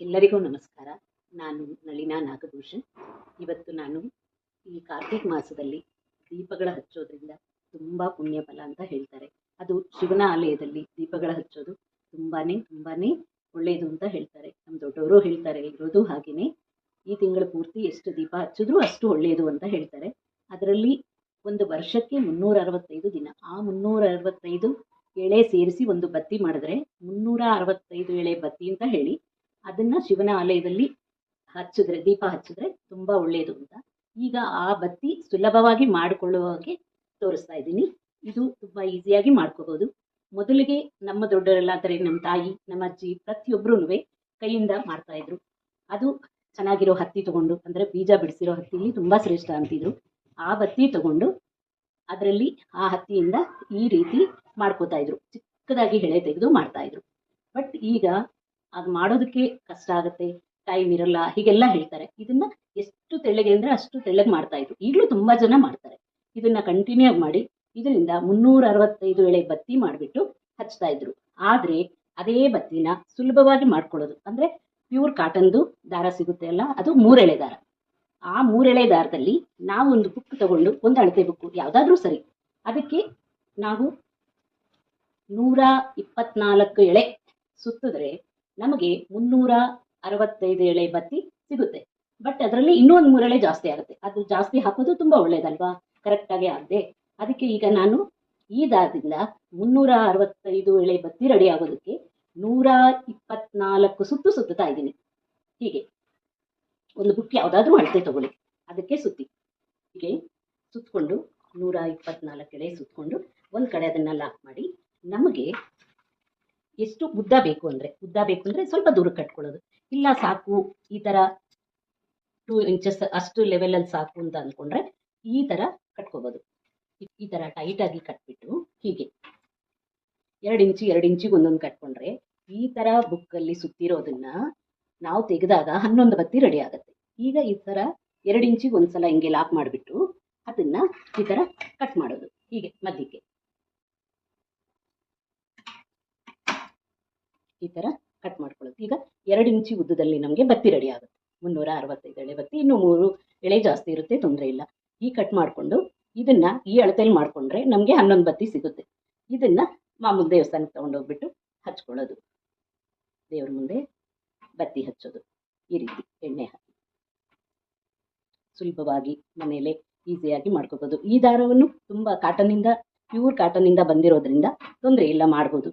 ಎಲ್ಲರಿಗೂ ನಮಸ್ಕಾರ. ನಾನು ನಳಿನಾ ನಾಗಭೂಷಣ್. ಇವತ್ತು ನಾನು ಈ ಕಾರ್ತಿಕ್ ಮಾಸದಲ್ಲಿ ದೀಪಗಳ ಹಚ್ಚೋದ್ರಿಂದ ತುಂಬ ಪುಣ್ಯ ಫಲ ಅಂತ ಹೇಳ್ತಾರೆ. ಅದು ಶಿವನ ಆಲಯದಲ್ಲಿ ದೀಪಗಳ ಹಚ್ಚೋದು ತುಂಬಾನೇ ತುಂಬಾನೇ ಒಳ್ಳೆಯದು ಅಂತ ಹೇಳ್ತಾರೆ. ನಮ್ಮ ದೊಡ್ಡವರು ಹೇಳ್ತಾರೆ ಇರೋದು ಹಾಗೆಯೇ ಈ ತಿಂಗಳ ಪೂರ್ತಿ ಎಷ್ಟು ದೀಪ ಹಚ್ಚಿದ್ರು ಅಷ್ಟು ಒಳ್ಳೆಯದು ಅಂತ ಹೇಳ್ತಾರೆ. ಅದರಲ್ಲಿ ಒಂದು ವರ್ಷಕ್ಕೆ ಮುನ್ನೂರ ಅರವತ್ತೈದು ದಿನ. ಆ ಮುನ್ನೂರ ಅರವತ್ತೈದು ಎಳೆ ಸೇರಿಸಿ ಒಂದು ಬತ್ತಿ ಮಾಡಿದ್ರೆ ಮುನ್ನೂರ ಅರವತ್ತೈದು ಎಳೆ ಬತ್ತಿ ಅಂತ ಹೇಳಿ ಅದನ್ನ ಶಿವನ ಆಲಯದಲ್ಲಿ ಹಚ್ಚಿದ್ರೆ, ದೀಪ ಹಚ್ಚಿದ್ರೆ ತುಂಬಾ ಒಳ್ಳೆಯದು ಅಂತ. ಈಗ ಆ ಬತ್ತಿ ಸುಲಭವಾಗಿ ಮಾಡಿಕೊಳ್ಳುವ ಹಾಗೆ ತೋರಿಸ್ತಾ ಇದ್ದೀನಿ. ಇದು ತುಂಬಾ ಈಸಿಯಾಗಿ ಮಾಡ್ಕೋಬಹುದು ಮೊದಲಿಗೆ ನಮ್ಮ ದೊಡ್ಡವರೆಲ್ಲ ನಮ್ಮ ತಾಯಿ, ನಮ್ಮ ಅಜ್ಜಿ ಪ್ರತಿಯೊಬ್ಬರೂ ಕೈಯಿಂದ ಮಾಡ್ತಾ ಇದ್ರು. ಅದು ಚೆನ್ನಾಗಿರೋ ಹತ್ತಿ ತಗೊಂಡು, ಅಂದ್ರೆ ಬೀಜ ಬಿಡಿಸಿರೋ ಹತ್ತಿಲಿ ತುಂಬಾ ಶ್ರೇಷ್ಠ ಅಂತಿದ್ರು. ಆ ಬತ್ತಿ ತಗೊಂಡು ಅದರಲ್ಲಿ ಆ ಹತ್ತಿಯಿಂದ ಈ ರೀತಿ ಮಾಡ್ಕೋತಾ ಇದ್ರು. ಚಿಕ್ಕದಾಗಿ ಹೆಳೆ ತೆಗೆದು ಮಾಡ್ತಾ ಇದ್ರು. ಬಟ್ ಈಗ ಅದು ಮಾಡೋದಕ್ಕೆ ಕಷ್ಟ ಆಗುತ್ತೆ ಟೈಮ್ ಇರಲ್ಲ, ಹೀಗೆಲ್ಲ ಹೇಳ್ತಾರೆ. ಇದನ್ನ ಎಷ್ಟು ತೆಳ್ಳಗೆ ಅಂದ್ರೆ ಅಷ್ಟು ತೆಳ್ಳಗೆ ಮಾಡ್ತಾ ಇದ್ರು. ಈಗಲೂ ತುಂಬಾ ಜನ ಮಾಡ್ತಾರೆ. ಇದನ್ನ ಕಂಟಿನ್ಯೂ ಆಗಿ ಮಾಡಿ, ಇದರಿಂದ ಮುನ್ನೂರ ಅರವತ್ತೈದು ಎಳೆ ಬತ್ತಿ ಮಾಡಿಬಿಟ್ಟು ಹಚ್ತಾ ಇದ್ರು. ಆದ್ರೆ ಅದೇ ಬತ್ತಿನ ಸುಲಭವಾಗಿ ಮಾಡ್ಕೊಳ್ಳೋದು. ಅಂದ್ರೆ ಪ್ಯೂರ್ ಕಾಟನ್ದು ದಾರ ಸಿಗುತ್ತೆ ಅಲ್ಲ, ಅದು ಮೂರೆಳೆ ದಾರ. ಆ ಮೂರೆಳೆ ದಾರದಲ್ಲಿ ನಾವು ಒಂದು ಬುಕ್ ತಗೊಂಡು ಒಂದು ಅಳತೆ ಬುಕ್ ಯಾವ್ದಾದ್ರೂ ಸರಿ, ಅದಕ್ಕೆ ನಾವು ನೂರ ಇಪ್ಪತ್ನಾಲ್ಕು ಎಳೆ ಸುತ್ತಿದ್ರೆ ನಮಗೆ ಮುನ್ನೂರ ಅರವತ್ತೈದು ಎಳೆ ಬತ್ತಿ ಸಿಗುತ್ತೆ. ಬಟ್ ಅದರಲ್ಲಿ ಇನ್ನೂ ಒಂದು ಮೂರೆಳೆ ಜಾಸ್ತಿ ಆಗುತ್ತೆ. ಅದು ಜಾಸ್ತಿ ಹಾಕೋದು ತುಂಬಾ ಒಳ್ಳೇದಲ್ವಾ? ಕರೆಕ್ಟಾಗಿ ಆಗದೆ. ಅದಕ್ಕೆ ಈಗ ನಾನು ಈ ದಾರದಿಂದ ಮುನ್ನೂರ ಅರವತ್ತೈದು ಎಳೆ ಬತ್ತಿ ರೆಡಿ ಆಗೋದಕ್ಕೆ ನೂರ ಇಪ್ಪತ್ನಾಲ್ಕು ಸುತ್ತು ಸುತ್ತುತ್ತಾ ಇದ್ದೀನಿ. ಹೀಗೆ. ಒಂದು ಬುಕ್ ಯಾವುದಾದ್ರೂ ಅಳತೆ ತಗೊಳ್ಳಿ. ಅದಕ್ಕೆ ಸುತ್ತಿ. ಹೀಗೆ ಸುತ್ತಕೊಂಡು ನೂರ ಇಪ್ಪತ್ನಾಲ್ಕು ಎಳೆ ಸುತ್ತಕೊಂಡು ಒಂದು ಕಡೆ ಅದನ್ನ ಲಾಕ್ ಮಾಡಿ ನಮಗೆ ಎಷ್ಟು ಉದ್ದ ಬೇಕು ಅಂದ್ರೆ, ಉದ್ದ ಬೇಕು ಅಂದ್ರೆ ಸ್ವಲ್ಪ ದೂರ ಕಟ್ಕೊಳ್ಳೋದು. ಇಲ್ಲ ಸಾಕು, ಈ ತರ ಟೂ ಇಂಚಸ್ ಅಷ್ಟು ಲೆವೆಲ್ ಅಲ್ಲಿ ಸಾಕು ಅಂತ ಅನ್ಕೊಂಡ್ರೆ ಈ ತರ ಕಟ್ಕೋಬಹುದು ಈ- ಈ ತರ ಟೈಟ್ ಆಗಿ ಕಟ್ಬಿಟ್ಟು ಹೀಗೆ. ಎರಡು ಇಂಚು, ಎರಡು ಇಂಚಿಗೆ ಒಂದೊಂದು ಕಟ್ಕೊಂಡ್ರೆ ಈ ಬುಕ್ ಅಲ್ಲಿ ಸುತ್ತಿರೋದನ್ನ ನಾವು ತೆಗೆದಾಗ ಹನ್ನೊಂದು ಬತ್ತಿ ರೆಡಿ ಆಗುತ್ತೆ. ಈಗ ಈ ತರ ಎರಡು ಇಂಚಿಗೆ ಒಂದ್ಸಲ ಹಿಂಗೆ ಲಾಕ್ ಮಾಡಿಬಿಟ್ಟು ಅದನ್ನ ಈ ತರ ಕಟ್ ಮಾಡೋದು. ಹೀಗೆ ಮಧ್ಯಕ್ಕೆ. ಈ ತರ ಕಟ್ ಮಾಡ್ಕೊಳ್ಳೋದು. ಈಗ ಎರಡು ಇಂಚಿ ಉದ್ದದಲ್ಲಿ ನಮಗೆ ಬತ್ತಿ ರೆಡಿ ಆಗುತ್ತೆ. ಮುನ್ನೂರ ಅರವತ್ತೈದು ಎಳೆ ಬತ್ತಿ. ಇನ್ನು ಮೂರು ಎಳೆ ಜಾಸ್ತಿ ಇರುತ್ತೆ, ತೊಂದರೆ ಇಲ್ಲ. ಈ ಕಟ್ ಮಾಡಿಕೊಂಡು ಇದನ್ನ ಈ ಅಳತೆಯಲ್ಲಿ ಮಾಡ್ಕೊಂಡ್ರೆ ನಮಗೆ ಹನ್ನೊಂದು ಬತ್ತಿ ಸಿಗುತ್ತೆ. ಇದನ್ನ ಮಾಮೂಲು ದೇವಸ್ಥಾನಕ್ಕೆ ತಗೊಂಡೋಗ್ಬಿಟ್ಟು ಹಚ್ಕೊಳ್ಳೋದು. ದೇವ್ರ ಮುಂದೆ ಬತ್ತಿ ಹಚ್ಚೋದು. ಈ ರೀತಿ ಎಣ್ಣೆ ಹಾಕಿ. ಸುಲಭವಾಗಿ ಮನೆಯಲ್ಲೇ ಈಸಿಯಾಗಿ ಮಾಡ್ಕೋಬಹುದು ಈ ದಾರವನ್ನು ತುಂಬಾ ಕಾಟನಿಂದ ಪ್ಯೂರ್ ಕಾಟನಿಂದ ಬಂದಿರೋದ್ರಿಂದ ತೊಂದರೆ ಇಲ್ಲ, ಮಾಡ್ಬೋದು.